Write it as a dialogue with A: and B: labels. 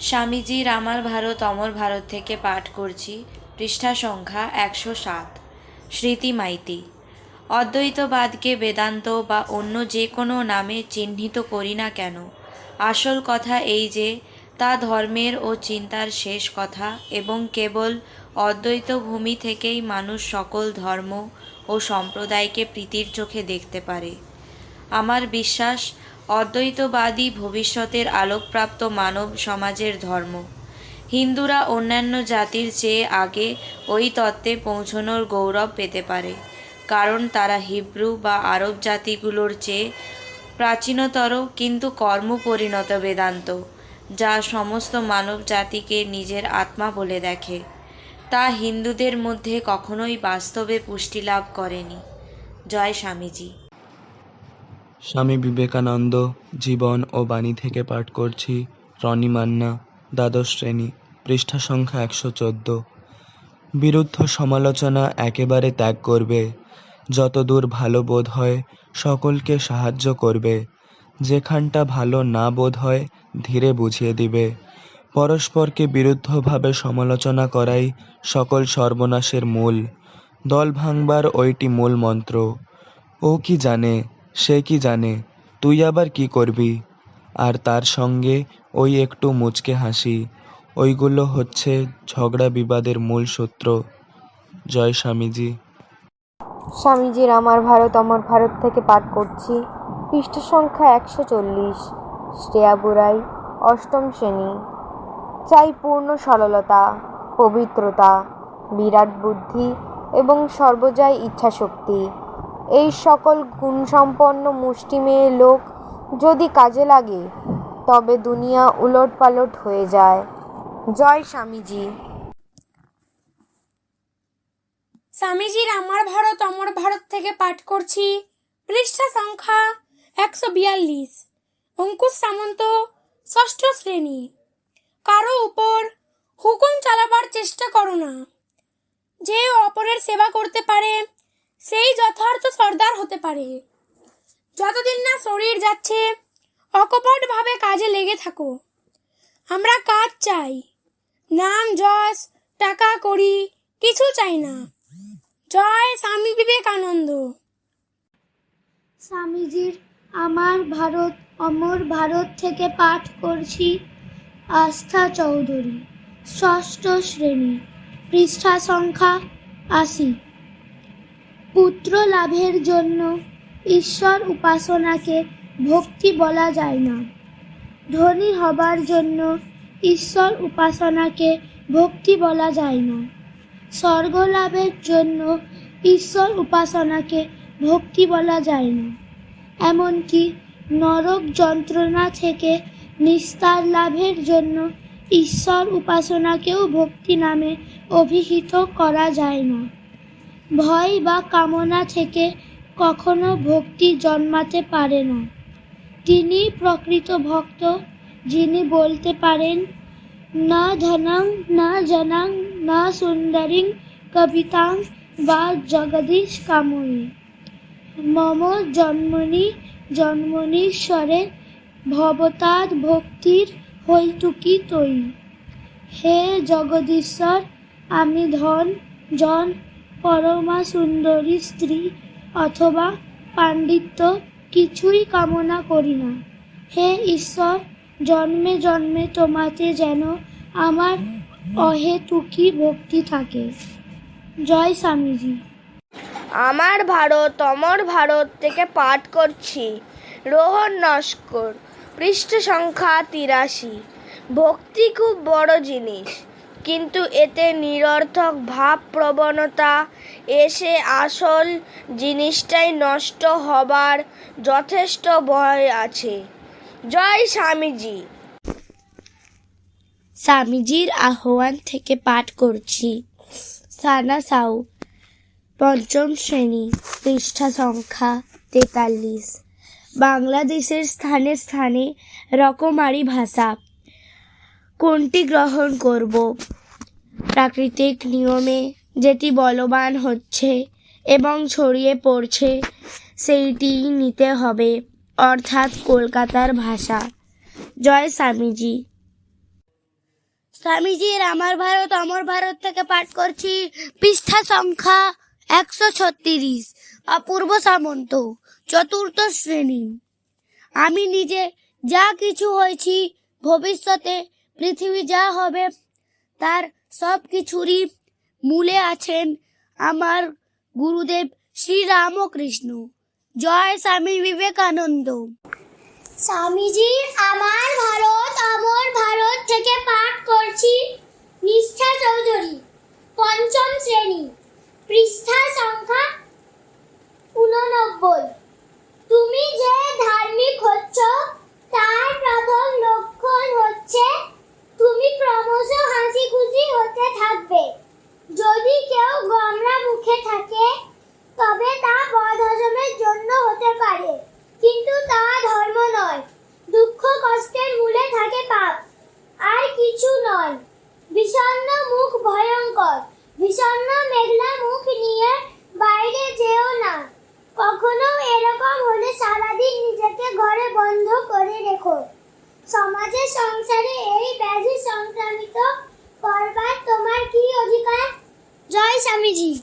A: স্বামীজির আমার ভারত, অমর ভারত থেকে পাঠ করছি। পৃষ্ঠা সংখ্যা একশো সাত। স্মৃতি মাইতি। অদ্বৈতবাদকে বেদান্ত বা অন্য যে কোনো নামে চিহ্নিত করি না কেন। আসল কথা এই যে, তা ধর্মের ও চিন্তার শেষ কথা এবং কেবল অদ্বৈত ভূমি থেকেই মানুষ সকল ধর্ম ও সম্প্রদায়কে প্রীতির চোখে দেখতে পারে। আমার বিশ্বাস অদ্বৈতবাদী ভবিষ্যতের আলোকপ্রাপ্ত মানব সমাজের ধর্ম। হিন্দুরা অন্যান্য জাতির চেয়ে আগে ওই তত্ত্বে পৌঁছনোর গৌরব পেতে পারে, কারণ তারা হিব্রু বা আরব জাতিগুলোর চেয়ে প্রাচীনতর কিন্তু কর্মপরিণত বেদান্ত, যা সমস্ত মানব জাতিকে নিজের আত্মা বলে দেখে। তা হিন্দুদের মধ্যে কখনোই বাস্তবে পুষ্টি লাভ করেনি। জয় স্বামীজি।
B: স্বামী বিবেকানন্দ জীবন ও বাণী থেকে পাঠ করছি রনি মান্না, দ্বাদশ শ্রেণি, পৃষ্ঠা সংখ্যা একশো চোদ্দ। বিরুদ্ধ সমালোচনা একেবারে ত্যাগ করবে। যতদূর ভালো বোধ হয় সকলকে সাহায্য করবে। যেখানটা ভালো না বোধ হয় ধীরে বুঝিয়ে দিবে। পরস্পরকে বিরুদ্ধভাবে সমালোচনা করাই সকল সর্বনাশের মূল। দল ভাঙবার ওইটি মূল মন্ত্র। ও কি জানে? সে কি জানে, তুই আবার কি করবি? আর তার সঙ্গে ওই একটু মুচকে হাসি। ওইগুলো হচ্ছে ঝগড়া বিবাদের মূল সূত্র। জয় স্বামীজি।
C: স্বামীজির আমার ভারত, অমর ভারত থেকে পাঠ করছি। পৃষ্ঠ সংখ্যা একশো চল্লিশ। শ্রেয়া বুড়াই অষ্টম শ্রেণি। চাই পূর্ণ সরলতা, পবিত্রতা, বিরাট বুদ্ধি এবং সর্বজয় ইচ্ছাশক্তি। এই সকল গুণসম্পন্ন মুষ্টিমেয় লোক যদি কাজে লাগে, তবে দুনিয়া উলট পালট হয়ে যায়। জয় স্বামীজি।
D: স্বামীজির আমার ভারত, অমর ভারত থেকে পাঠ করছি। পৃষ্ঠা সংখ্যা একশো বিয়াল্লিশ। অঙ্কুশ সামন্ত, ষষ্ঠ শ্রেণি। কারও উপর হুকুম চালাবার চেষ্টা করো না। যে অপরের সেবা করতে পারে সেই যথার্থ সর্দার হতে পারে। যতদিন না শরীর যাচ্ছে, অকপটভাবে কাজে লেগে থাকো। আমরা কাজ চাই, নাম, যশ, টাকা করি কিছু চাই না। জয় স্বামী বিবেকানন্দ।
E: স্বামীজির আমার ভারত, অমর ভারত থেকে পাঠ করছি আস্থা চৌধুরী, ষষ্ঠ শ্রেণি, পৃষ্ঠা সংখ্যা আশি। পুত্র লাভের জন্য ঈশ্বর উপাসনাকে ভক্তি বলা যায় না। ধনী হবার জন্য ঈশ্বর উপাসনাকে ভক্তি বলা যায় না। স্বর্গ লাভের জন্য ঈশ্বর উপাসনাকে ভক্তি বলা যায় না। এমনকি নরক যন্ত্রণা থেকে নিস্তার লাভের জন্য ঈশ্বর উপাসনাকেও ভক্তি নামে অভিহিত করা যায় না। ভয় বা কামনা থেকে কখনো ভক্তি জন্মাতে পারে না। তিনি প্রকৃত ভক্ত, যিনি বলতে পারেন, না ধনাং, না জনং, না সুন্দরীং কবিতাং বা জগদীশ কাময়ী। মম জন্মনি জন্মনীশ্বরে ভবতাদ ভক্তির হৈতুকি তৈ হে জগদীশ্বর, আমি ধন, জন পরমা সুন্দরী স্ত্রী অথবা পাণ্ডিত্য কিছুই কামনা করি না। হে ঈশ্বর, জন্মে জন্মে তোমাতে যেন আমার অহেতুকি ভক্তি থাকে। জয় স্বামীজি।
F: আমার ভারত, অমর ভারত থেকে পাঠ করছি। রোহন নস্কর পৃষ্ঠ সংখ্যা তিরাশি। ভক্তি খুব বড় জিনিস। কিন্তু এতে নিরর্থক ভাব প্রবণতা এসে আসল জিনিসটাই নষ্ট হবার যথেষ্ট ভয় আছে। জয় স্বামীজি।
G: স্বামীজির আহ্বান থেকে পাঠ করছি। সানা সাউ, পঞ্চম শ্রেণি, পৃষ্ঠা সংখ্যা তেতাল্লিশ। বাংলাদেশের স্থানে স্থানে রকমারি ভাষা। কোনটি গ্রহণ করব? প্রাকৃতিক নিয়মে যেটি বলবান হচ্ছে এবং ছড়িয়ে পড়ছে সেইটিই নিতে হবে, অর্থাৎ কলকাতার ভাষা। জয় স্বামীজি। স্বামীজির আমার ভারত, অমর ভারত থেকে পাঠ করছি। পৃষ্ঠা সংখ্যা একশো ছত্রিশ। অপূর্ব সামন্ত, চতুর্থ শ্রেণি। আমি নিজে যা কিছু হয়েছি, ভবিষ্যতে পৃথিবী যা হবে, তার সব কিছুরই মূলে আছেন আমার গুরুদেব শ্রীরামকৃষ্ণ। জয় স্বামী বিবেকানন্দ।
E: স্বামীজি, আমার ভারত আমার ভারত থেকে পাঠ করছি নিষ্ঠা চৌধুরী, পঞ্চম শ্রেণি পৃষ্ঠা সংখ্যা উননব্বই তুমি যে ধার্মিক হচ্ছ তার প্রথম লক্ষণ হচ্ছে তুমি ক্রমশ হাসি খুশি হতে থাকবে যদি কেউ গমরা মুখে থাকে তবে তা বদহজমের জন্য হতে পারে কিন্তু তা ধর্ম নয় দুঃখ কষ্টের মূলে থাকে পাপ আর কিছু নয়। বিষণ্ণ মুখ ভয়ঙ্কর। বিষণ্ণ মেঘলা মুখ নিয়ে বাইরে যেও না। কখনো এরকম হলে সারাদিন নিজেকে ঘরে বন্ধ করে রেখো। সমাজে সংসারে এই ব্যাধি সংক্রামিত করবার তোমার কি অধিকার? জয় স্বামীজি।